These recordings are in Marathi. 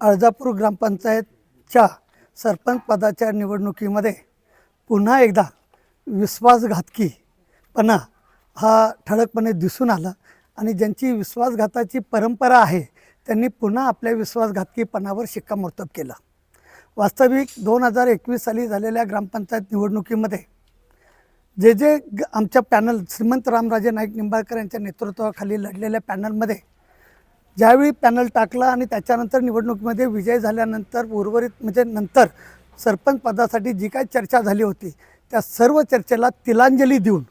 अर्जापूर ग्रामपंचायतच्या सरपंच पदाच्या निवडणुकीमध्ये पुन्हा एकदा विश्वासघातकीपणा हा ठळकपणे दिसून आला आणि ज्यांची विश्वासघाताची परंपरा आहे त्यांनी पुन्हा आपल्या विश्वासघातकीपणावर शिक्कामोर्तब केलं. वास्तविक दोन हजार एकवीस साली झालेल्या ग्रामपंचायत निवडणुकीमध्ये जे जे ग आमच्या पॅनल श्रीमंत रामराजे नाईक निंबाळकर यांच्या नेतृत्वाखाली लढलेल्या पॅनलमध्ये ज्यावेळी पॅनल टाकला आणि त्याच्यानंतर निवडणुकीमध्ये विजय झाल्यानंतर उर्वरित म्हणजे नंतर सरपंच पदासाठी जी काय चर्चा झाली होती त्या सर्व चर्चेला तिलांजली देऊन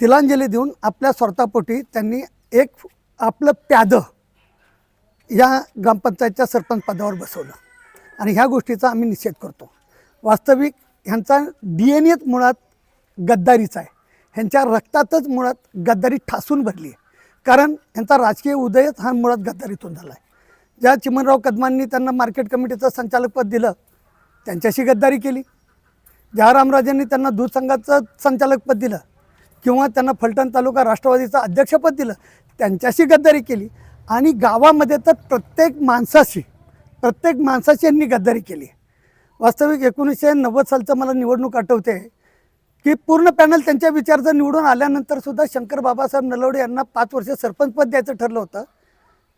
तिलांजली देऊन आपल्या स्वार्थापोटी त्यांनी एक आपलं प्यादं या ग्रामपंचायतच्या सरपंच पदावर बसवलं. आणि ह्या गोष्टीचा आम्ही निषेध करतो. वास्तविक ह्यांचा डी एन एच मुळात गद्दारीचा आहे. ह्यांच्या रक्तातच मुळात गद्दारी ठासून भरली आहे. कारण ह्यांचा राजकीय उदयच हा मुळात गद्दारीतून झाला आहे ज्या चिमनराव कदमांनी त्यांना मार्केट कमिटीचं संचालकपद दिलं त्यांच्याशी गद्दारी केली. ज्या रामराजांनी त्यांना दूध संघाचं संचालकपद दिलं किंवा त्यांना फलटण तालुका राष्ट्रवादीचं अध्यक्षपद दिलं त्यांच्याशी गद्दारी केली. आणि गावामध्ये तर प्रत्येक माणसाशी प्रत्येक माणसाशी यांनी गद्दारी केली. वास्तविक एकोणीसशे नव्वद सालचं मला निवडणूक आठवते. की पूर्ण पॅनल त्यांच्या विचारचं निवडून आल्यानंतर सुद्धा शंकर बाबासाहेब नलवडे यांना पाच वर्ष सरपंचपद द्यायचं ठरलं होतं.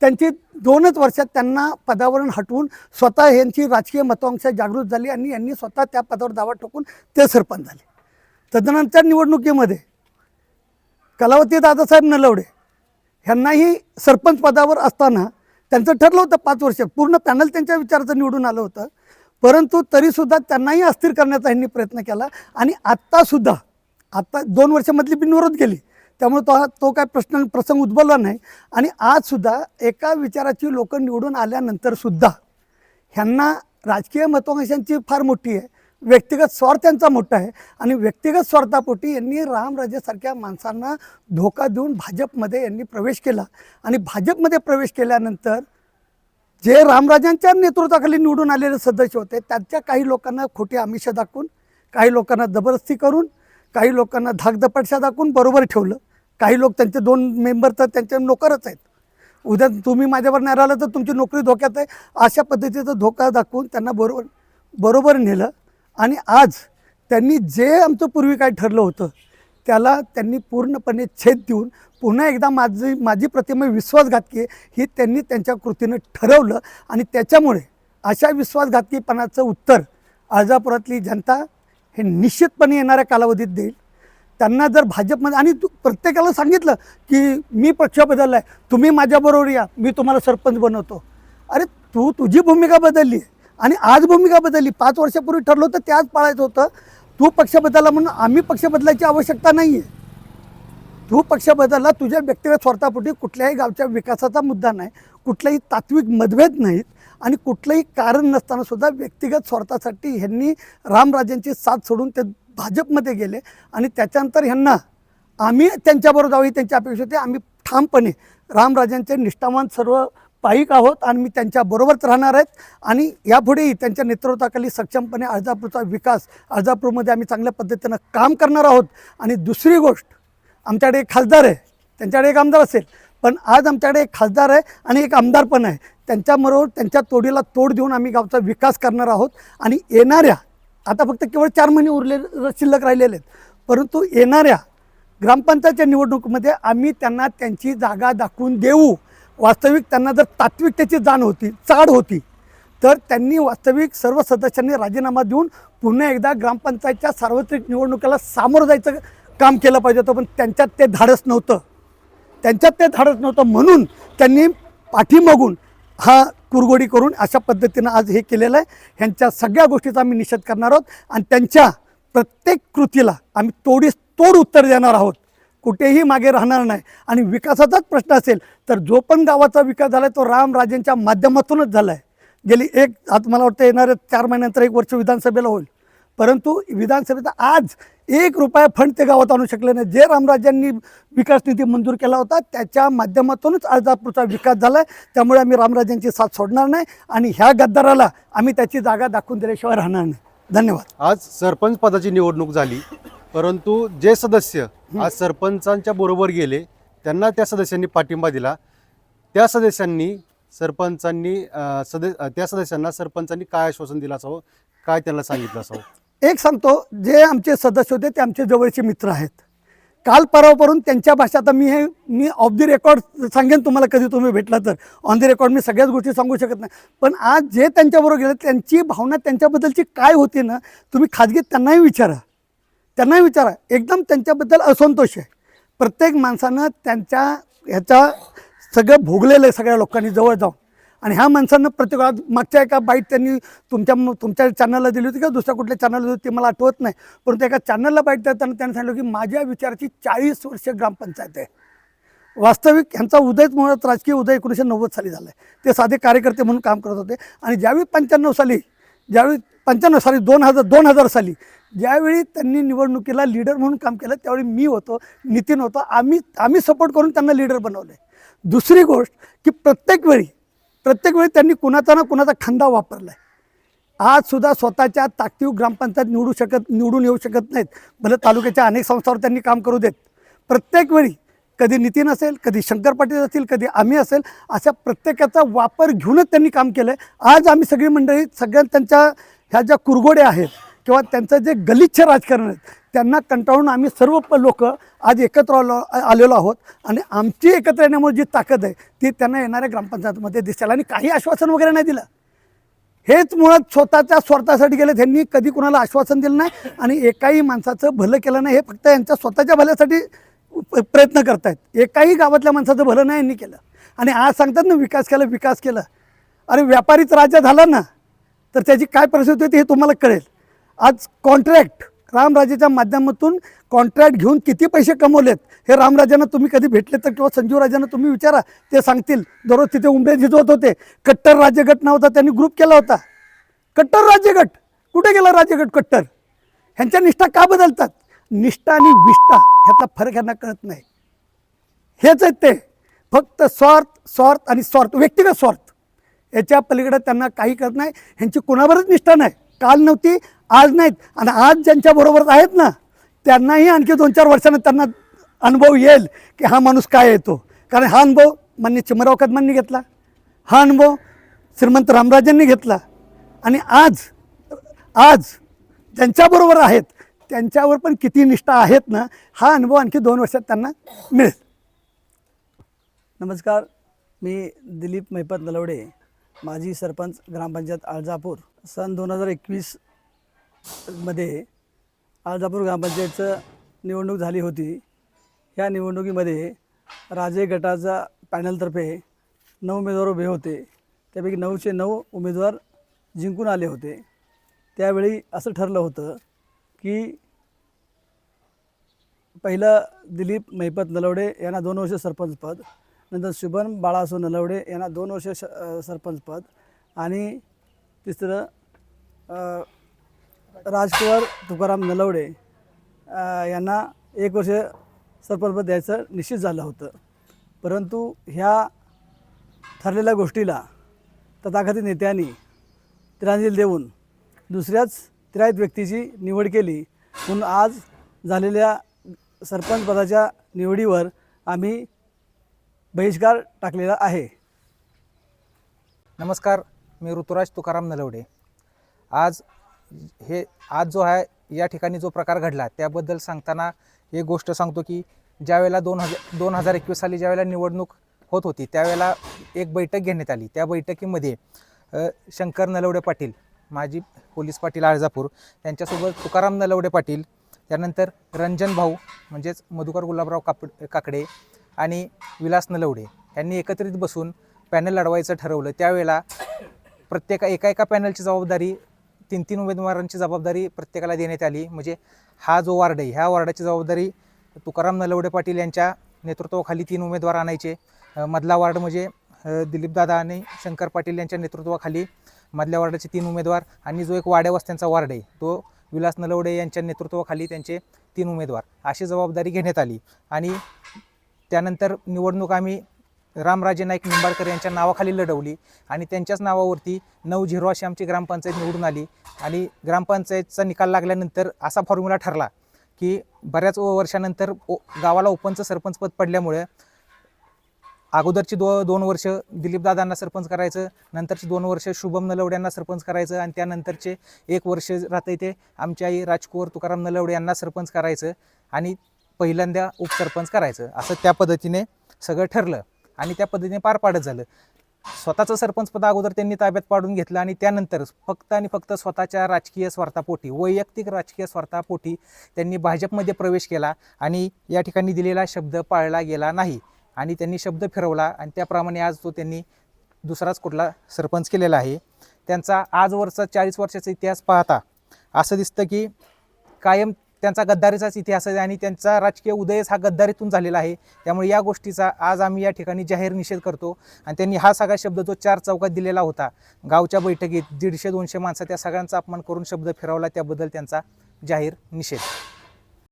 त्यांची दोनच वर्षात त्यांना पदावरून हटवून स्वतः यांची राजकीय महत्वाकांक्षा जागृत झाली आणि यांनी स्वतः त्या पदावर दावा ठोकून ते सरपंच झाले. तदनंतर निवडणुकीमध्ये कलावती दादासाहेब नलवडे ह्यांनाही सरपंच पदावर असताना त्यांचं ठरलं होतं पाच वर्ष. पूर्ण पॅनल त्यांच्या विचाराचं निवडून आलं होतं. परंतु तरीसुद्धा त्यांनाही अस्थिर करण्याचा ह्यांनी प्रयत्न केला. आणि आत्तासुद्धा आत्ता दोन वर्षामधली बिनविरोध गेली त्यामुळे तो तो काय प्रश्न प्रसंग उद्भवला नाही. आणि आजसुद्धा एका विचाराची लोकं निवडून आल्यानंतरसुद्धा ह्यांना राजकीय महत्वाकांक्षांची फार मोठी आहे. व्यक्तिगत स्वार्थ त्यांचा मोठा आहे. आणि व्यक्तिगत स्वार्थापोटी यांनी रामराजेसारख्या माणसांना धोका देऊन भाजपमध्ये यांनी प्रवेश केला. आणि भाजपमध्ये प्रवेश केल्यानंतर जे रामराजांच्या नेतृत्वाखाली निवडून आलेले सदस्य होते त्यांच्या काही लोकांना खोटी आमिष दाखवून काही लोकांना जबरदस्ती करून काही लोकांना धाकधपटशा दाखवून बरोबर ठेवलं. काही लोक त्यांचे दोन मेंबर तर त्यांचे नोकरच आहेत. उद्या तुम्ही माझ्यावर नाही राहिलं तर तुमची नोकरी धोक्यात आहे. अशा पद्धतीचा धोका दाखवून त्यांना बरोबर बरोबर नेलं. आणि आज त्यांनी जे आमचं पूर्वी काय ठरलं होतं त्याला त्यांनी पूर्णपणे छेद देऊन पुन्हा एकदा माझी माझी प्रतिमा विश्वासघातकी ही त्यांनी त्यांच्या कृतीनं ठरवलं. आणि त्याच्यामुळे अशा विश्वासघातकीपणाचं उत्तर अर्जापुरातली जनता हे निश्चितपणे येणाऱ्या कालावधीत देईल. त्यांना जर भाजपमध्ये आणि तू प्रत्येकाला सांगितलं की मी पक्ष बदलला आहे तुम्ही माझ्याबरोबर या मी तुम्हाला सरपंच बनवतो. अरे तू तुझी भूमिका बदलली आणि आज भूमिका बदलली. पाच वर्षापूर्वी ठरलं होतं ते आज पाळायचं होतं. तू पक्ष बदलला म्हणून आम्ही पक्ष बदलायची आवश्यकता नाही आहे तू पक्ष बदलला तुझ्या व्यक्तिगत स्वार्थापोटी कुठल्याही गावच्या विकासाचा मुद्दा नाही कुठलाही तात्विक मतभेद नाहीत आणि कुठलंही कारण नसताना सुद्धा व्यक्तिगत स्वार्थासाठी ह्यांनी रामराजांची साथ सोडून ते भाजपमध्ये गेले आणि त्याच्यानंतर ह्यांना आम्ही त्यांच्याबरोबर जाऊ ही त्यांची अपेक्षा होती. आम्ही ठामपणे रामराजांचे निष्ठावान सर्व पायिक आहोत आणि मी त्यांच्याबरोबरच राहणार आहेत. आणि यापुढेही त्यांच्या नेतृत्वाखाली सक्षमपणे अर्जापूरचा विकास अर्जापूरमध्ये आम्ही चांगल्या पद्धतीनं काम करणार आहोत. आणि दुसरी गोष्ट आमच्याकडे एक खासदार आहे. त्यांच्याकडे एक आमदार असेल. पण आज आमच्याकडे एक खासदार आहे आणि एक आमदार पण आहे. त्यांच्याबरोबर त्यांच्या तोडीला तोड देऊन आम्ही गावचा विकास करणार आहोत. आणि येणाऱ्या आता फक्त केवळ चार महिने उरले शिल्लक राहिलेले आहेत. परंतु येणाऱ्या ग्रामपंचायतच्या निवडणुकीमध्ये आम्ही त्यांना त्यांची जागा दाखवून देऊ. वास्तविक त्यांना जर तात्विकतेची जाण होती चाड होती तर त्यांनी वास्तविक सर्व सदस्यांनी राजीनामा देऊन पुन्हा एकदा ग्रामपंचायतच्या सार्वत्रिक निवडणुकीला सामोरं जायचं काम केलं पाहिजे होतं पण त्यांच्यात ते धाडस नव्हतं. त्यांच्यात ते धाडस नव्हतं म्हणून त्यांनी पाठीमागून हा कुरगोडी करून अशा पद्धतीनं आज हे केलेलं आहे. ह्यांच्या सगळ्या गोष्टीचा आम्ही निषेध करणार आहोत आणि त्यांच्या प्रत्येक कृतीला आम्ही तोडीस तोड उत्तर देणार आहोत. कुठेही मागे राहणार नाही. आणि विकासाचाच प्रश्न असेल तर जो पण गावाचा विकास झाला आहे तो रामराजेंच्या माध्यमातूनच झाला आहे गेली एक आता मला वाटतं येणाऱ्या चार महिन्यानंतर एक वर्ष विधानसभेला होईल. परंतु विधानसभेचा आज एक रुपया फंड ते गावात आणू शकले नाही. जे रामराजांनी विकास निधी मंजूर केला होता त्याच्या माध्यमातूनच अर्जापूरचा विकास झाला आहे त्यामुळे आम्ही रामराजांची साथ सोडणार नाही आणि ह्या गद्दाराला आम्ही त्याची जागा दाखवून दिल्याशिवाय राहणार नाही. धन्यवाद. आज सरपंच पदाची निवडणूक झाली. परंतु जे सदस्य आज सरपंचांच्या बरोबर गेले त्यांना त्या सदस्यांनी पाठिंबा दिला. त्या सदस्यांनी सरपंचांनी अं, त्या सदस्यांना सरपंचांनी काय आश्वासन दिलं असावं? काय त्यांना सांगितलं असावं? एक सांगतो जे आमचे सदस्य होते ते आमचे जवळचे मित्र आहेत. काल परवापासून त्यांच्या भाषा आता मी हे मी ऑफ दी रेकॉर्ड सांगेन तुम्हाला कधी तुम्ही भेटला तर. ऑन दी रेकॉर्ड मी सगळ्याच गोष्टी सांगू शकत नाही. पण आज जे त्यांच्याबरोबर गेले त्यांची भावना त्यांच्याबद्दलची काय होती ना तुम्ही खाजगीत त्यांनाही विचारा. त्यांना विचारा. एकदम त्यांच्याबद्दल असंतोष आहे. प्रत्येक माणसानं त्यांच्या ह्याचा सगळं भोगलेलं आहे सगळ्या लोकांनी जवळ जाऊन. आणि ह्या माणसांना प्रत्येक मागच्या एका बाईट त्यांनी तुमच्या तुमच्या चॅनलला दिली होती का? दुसऱ्या कुठल्या चॅनलला दिली होती ते मला आठवत नाही. परंतु एका चॅनलला बाईट देताना त्यांनी सांगितलं की माझ्या विचाराची चाळीस वर्ष ग्रामपंचायत आहे. वास्तविक ह्यांचा उदयच मुळात राजकीय उदय एकोणीसशे नव्वद साली झाला आहे ते साधे कार्यकर्ते म्हणून काम करत होते. आणि ज्यावेळी पंच्याण्णव साली ज्यावेळी पंच्याण्णव साली दोन हजार दोन हजार साली ज्यावेळी त्यांनी निवडणुकीला लीडर म्हणून काम केलं त्यावेळी मी होतो नितीन होतो. आम्ही आम्ही सपोर्ट करून त्यांना लीडर बनवलं. आहे दुसरी गोष्ट की प्रत्येक वेळी प्रत्येक वेळी त्यांनी कुणाचा ना कुणाचा खांदा वापरला आहे आज सुद्धा स्वतःच्या ताकदीव ग्रामपंचायत निवडू शकत निवडून येऊ शकत नाहीत. भले तालुक्याच्या अनेक संस्थांवर त्यांनी काम करू देत. प्रत्येक वेळी कधी नितीन असेल कधी शंकर पाटील असतील कधी आम्ही असेल अशा प्रत्येकाचा वापर घेऊनच त्यांनी काम केलं आहे आज आम्ही सगळी मंडळी सगळ्या त्यांच्या ह्या ज्या कुरगोड्या आहेत किंवा त्यांचं जे गलिच्छ राजकारण आहे त्यांना कंटाळून आम्ही सर्व लोक आज एकत्र आलो आलेलो आहोत. आणि आमची एकत्र येण्यामुळे जी ताकद आहे ती त्यांना येणाऱ्या ग्रामपंचायतमध्ये दिसेल. आणि काही आश्वासन वगैरे नाही दिलं. हेच मुळात स्वतःच्या स्वार्थासाठी गेले त्यांनी कधी कुणाला आश्वासन दिलं नाही. आणि एकाही माणसाचं भलं केलं नाही हे फक्त यांच्या स्वतःच्या भल्यासाठी प्रयत्न करतायत. एकाही गावातल्या माणसाचं भलं नाही यांनी केलं. आणि आज सांगतात ना विकास केला विकास केला. अरे व्यापारीच राजा झाला ना तर त्याची काय परिस्थिती होती हे तुम्हाला कळेल. आज कॉन्ट्रॅक्ट रामराजेच्या माध्यमातून कॉन्ट्रॅक्ट घेऊन किती पैसे कमवलेत हे रामराजांना तुम्ही कधी भेटले तर किंवा संजीव राजांना तुम्ही विचारा. ते सांगतील. दररोज तिथे उंबरे झिजवत होते. कट्टर राज्यगट नावाचा त्यांनी ग्रुप केला होता. कट्टर राज्यगट कुठे गेला राज्यगट कट्टर? ह्यांच्या निष्ठा का बदलतात? निष्ठा आणि विष्ठा ह्याचा फरक यांना कळत नाही. हेच आहेत ते. फक्त स्वार्थ स्वार्थ आणि स्वार्थ. व्यक्तिगत स्वार्थ. याच्या पलीकडे त्यांना काही करत नाही. ह्यांची कोणावरच निष्ठा नाही. काल नव्हती आज नाहीत. आणि आज ज्यांच्याबरोबर आहेत ना त्यांनाही आणखी दोन चार वर्षानं त्यांना अनुभव येईल की हा माणूस काय येतो. कारण हा अनुभव मान्य चिमराव कदमांनी घेतला. हा अनुभव श्रीमंत रामराजांनी घेतला. आणि आज आज ज्यांच्याबरोबर आहेत त्यांच्यावर पण किती निष्ठा आहेत ना हा अनुभव आणखी दोन वर्षात त्यांना मिळेल. नमस्कार. मी दिलीप मैपत नलवडे माजी सरपंच ग्रामपंचायत आळजापूर. सन दोन हजार एकवीस मध्ये आळजापूर ग्रामपंचायतचं निवडणूक झाली होती. या निवडणुकीमध्ये राजे गटाचा पॅनलतर्फे नऊ उमेदवार उभे होते. त्यापैकी नऊचे नऊ उमेदवार जिंकून आले होते. त्यावेळी असं ठरलं होतं की पहिलं दिलीप मैपत नलवडे यांना दोन वर्ष सरपंचपद नंतर शुभम बाळासो नलवडे यांना दोन वर्ष श सरपंचपद आणि तिसरं राजकुमार तुकाराम नलवडे यांना एक वर्ष सरपंचपद द्यायचं निश्चित झालं होतं. परंतु ह्या ठरलेल्या गोष्टीला तथाकथित नेत्यांनी तिरांजली देऊन दुसऱ्याच तिरायत व्यक्तीची निवड केली. म्हणून आज झालेल्या सरपंच पदाच्या निवडीवर आम्ही बहिष्कार टाकलेला आहे. नमस्कार मी ऋतुराज तुकाराम नलवडे. आज हे आज जो आहे या ठिकाणी जो प्रकार घडला त्याबद्दल सांगताना एक गोष्ट सांगतो की ज्यावेळेला दोन हजार दोन हजार एकवीस साली ज्यावेळेला निवडणूक होत होती त्यावेळेला एक बैठक घेण्यात आली. त्या बैठकीमध्ये शंकर नलवडे पाटील माजी पोलीस पाटील आळजापूर यांच्यासोबत तुकाराम नलवडे पाटील त्यानंतर रंजन भाऊ म्हणजेच मधुकर गुलाबराव काप काकडे आणि विलास नलवडे यांनी एकत्रित बसून पॅनल लढवायचं ठरवलं. त्यावेळेला प्रत्येक एका एका पॅनलची जबाबदारी तीन तीन उमेदवारांची जबाबदारी प्रत्येकाला देण्यात आली. म्हणजे हा जो वार्ड आहे ह्या वार्डाची जबाबदारी तुकाराम नलवडे पाटील यांच्या नेतृत्वाखाली तीन उमेदवार आणायचे. मधला वार्ड म्हणजे दिलीपदादा आणि शंकर पाटील यांच्या नेतृत्वाखाली मधल्या वार्डाचे तीन उमेदवार आणि जो एक वाड्या वस्त्यांचा वार्ड आहे तो विलास नलवडे यांच्या नेतृत्वाखाली त्यांचे तीन उमेदवार. अशी जबाबदारी घेण्यात आली. आणि त्यानंतर निवडणूक आम्ही रामराजे नाईक निंबाळकर यांच्या नावाखाली लढवली आणि त्यांच्याच नावावरती नऊ झिरो अशी आमची ग्रामपंचायत निवडून आली. आणि ग्रामपंचायतचा निकाल लागल्यानंतर असा फॉर्म्युला ठरला की बऱ्याच वर्षानंतर ओ गावाला ओपनचं सरपंचपद पडल्यामुळे अगोदरची दो दोन वर्ष दिलीपदादांना सरपंच करायचं नंतरची दोन वर्ष शुभम नलवड्यांना सरपंच करायचं आणि त्यानंतरचे एक वर्ष राहतं ते आमच्या आई राजकुवर तुकाराम नलवडे यांना सरपंच करायचं आणि पहिल्यांदा उपसरपंच करायचं असं त्या पद्धतीने सगळं ठरलं. आणि त्या पद्धतीने पार पाडत झालं. स्वतःचं सरपंचपद अगोदर त्यांनी ताब्यात पाडून घेतलं आणि त्यानंतर फक्त आणि फक्त स्वतःच्या राजकीय स्वार्थापोटी वैयक्तिक राजकीय स्वार्थापोटी त्यांनी भाजपमध्ये प्रवेश केला आणि या ठिकाणी दिलेला शब्द पाळला गेला नाही. आणि त्यांनी शब्द फिरवला आणि त्याप्रमाणे आज तो त्यांनी दुसराच कुठला सरपंच केलेला आहे. त्यांचा आजवरचा चाळीस वर्षाचा इतिहास पाहता असं दिसतं की कायम त्यांचा गद्दारीचाच इतिहास आहे आणि त्यांचा राजकीय उदयच हा गद्दारीतून झालेला आहे. त्यामुळे या गोष्टीचा आज आम्ही या ठिकाणी जाहीर निषेध करतो. आणि त्यांनी हा सगळा शब्द जो चार चौकात दिलेला होता गावच्या बैठकीत दीडशे दोनशे माणसं त्या सगळ्यांचा अपमान करून शब्द फिरवला त्याबद्दल त्यांचा जाहीर निषेध.